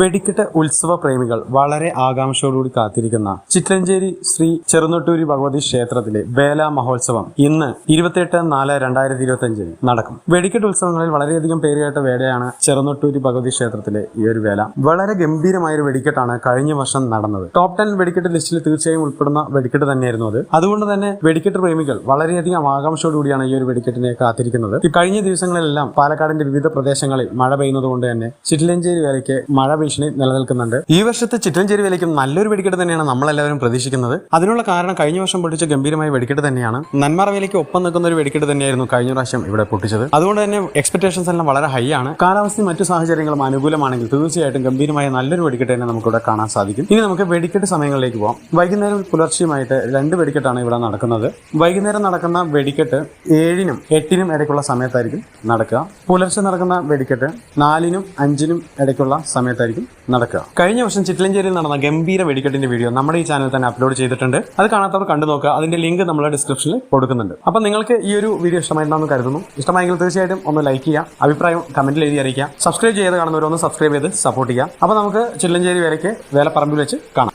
വെടിക്കെട്ട് ഉത്സവ പ്രേമികൾ വളരെ ആകാംക്ഷയോടുകൂടി കാത്തിരിക്കുന്ന ചിറ്റഞ്ചേരി ശ്രീ ചെറുനൊട്ടൂരി ഭഗവതി ക്ഷേത്രത്തിലെ വേല മഹോത്സവം ഇന്ന് ഇരുപത്തിയെട്ട് നാല് രണ്ടായിരത്തി ഇരുപത്തി അഞ്ചിന് നടക്കും. വെടിക്കെട്ട് ഉത്സവങ്ങളിൽ വളരെയധികം പേരുകേട്ട വേലയാണ് ചെറുനൊട്ടൂരി ഭഗവതി ക്ഷേത്രത്തിലെ ഈ ഒരു വേല. വളരെ ഗംഭീരമായ ഒരു വെടിക്കെട്ടാണ് കഴിഞ്ഞ വർഷം നടന്നത്. ടോപ്പ് ടെൻ വെടിക്കെട്ട് ലിസ്റ്റിൽ തീർച്ചയായും ഉൾപ്പെടുന്ന വെടിക്കെട്ട് തന്നെയായിരുന്നു അത്. അതുകൊണ്ട് തന്നെ വെടിക്കെട്ട് പ്രേമികൾ വളരെയധികം ആകാംക്ഷയോടുകൂടിയാണ് ഈ ഒരു വെടിക്കെട്ടിനെ കാത്തിരിക്കുന്നത്. കഴിഞ്ഞ ദിവസങ്ങളിലെല്ലാം പാലക്കാടിന്റെ വിവിധ പ്രദേശങ്ങളിൽ മഴ പെയ്യുന്നത് കൊണ്ട് തന്നെ ചിറ്റിലഞ്ചേരി വേലയ്ക്ക് മഴ ഭീഷണി നിലനിൽക്കുന്നുണ്ട്. ഈ വർഷത്തെ ചിറ്റഞ്ചേരി വിലയ്ക്കും നല്ലൊരു വെടിക്കെട്ട് തന്നെയാണ് നമ്മളെല്ലാവരും പ്രതീക്ഷിക്കുന്നത്. അതിനുള്ള കാരണം കഴിഞ്ഞ വർഷം പൊട്ടിച്ച ഗംഭീരമായ വെടിക്കെട്ട് തന്നെയാണ്. നന്മാറ വിലയ്ക്ക് ഒപ്പം നിൽക്കുന്ന ഒരു വെടിക്കെട്ട് തന്നെയായിരുന്നു കഴിഞ്ഞ പ്രാവശ്യം ഇവിടെ പൊട്ടിച്ചത്. അതുകൊണ്ട് തന്നെ എക്സ്പെക്ടേഷൻസ് എല്ലാം വളരെ ഹൈ ആണ്. കാലാവസ്ഥയും മറ്റു സാഹചര്യങ്ങളും അനുകൂലമാണെങ്കിൽ തീർച്ചയായിട്ടും ഗംഭീരമായ നല്ലൊരു വെടിക്കെട്ട് തന്നെ നമുക്ക് ഇവിടെ കാണാൻ സാധിക്കും. ഇനി നമുക്ക് വെടിക്കെട്ട് സമയങ്ങളിലേക്ക് പോകാം വൈകുന്നേരം പുലർച്ചെയുമായിട്ട് രണ്ട് വെടിക്കെട്ടാണ് ഇവിടെ നടക്കുന്നത്. വൈകുന്നേരം നടക്കുന്ന വെടിക്കെട്ട് ഏഴിനും എട്ടിനും ഇടയ്ക്കുള്ള സമയത്തായിരിക്കും നടക്കുക. പുലർച്ചെ നടക്കുന്ന വെടിക്കെട്ട് നാലിനും അഞ്ചിനും ഇടയ്ക്കുള്ള സമയത്തായിരിക്കും നടക്കുക. കഴിഞ്ഞ വർഷം ചിറ്റലഞ്ചേരിയിൽ നടന്ന ഗംഭീര വെടിക്കെട്ടിന്റെ വീഡിയോ നമ്മുടെ ഈ ചാനൽ തന്നെ അപ്ലോഡ് ചെയ്തിട്ടുണ്ട്. അത് കാണാത്തവർ കണ്ടു നോക്കുക. അതിന്റെ ലിങ്ക് നമ്മൾ ഡിസ്ക്രിപ്ഷനിൽ കൊടുക്കുന്നുണ്ട്. അപ്പൊ നിങ്ങൾക്ക് ഈ ഒരു വീഡിയോ ഇഷ്ടമായിട്ടുണ്ടെന്ന് കരുതുന്നു. ഇഷ്ടമായെങ്കിൽ തീർച്ചയായിട്ടും ഒന്ന് ലൈക്ക് ചെയ്യുക. അഭിപ്രായം കമന്റിൽ എഴുതി അറിയിക്കുക. സബ്സ്ക്രൈബ് ചെയ്ത് കാണുന്നവരൊന്ന് സബ്സ്ക്രൈബ് ചെയ്ത് സപ്പോർട്ട് ചെയ്യുക. അപ്പൊ നമുക്ക് ചില്ലഞ്ചേരി വരയ്ക്ക് വേലപ്പറമ്പിൽ വെച്ച് കാണാം.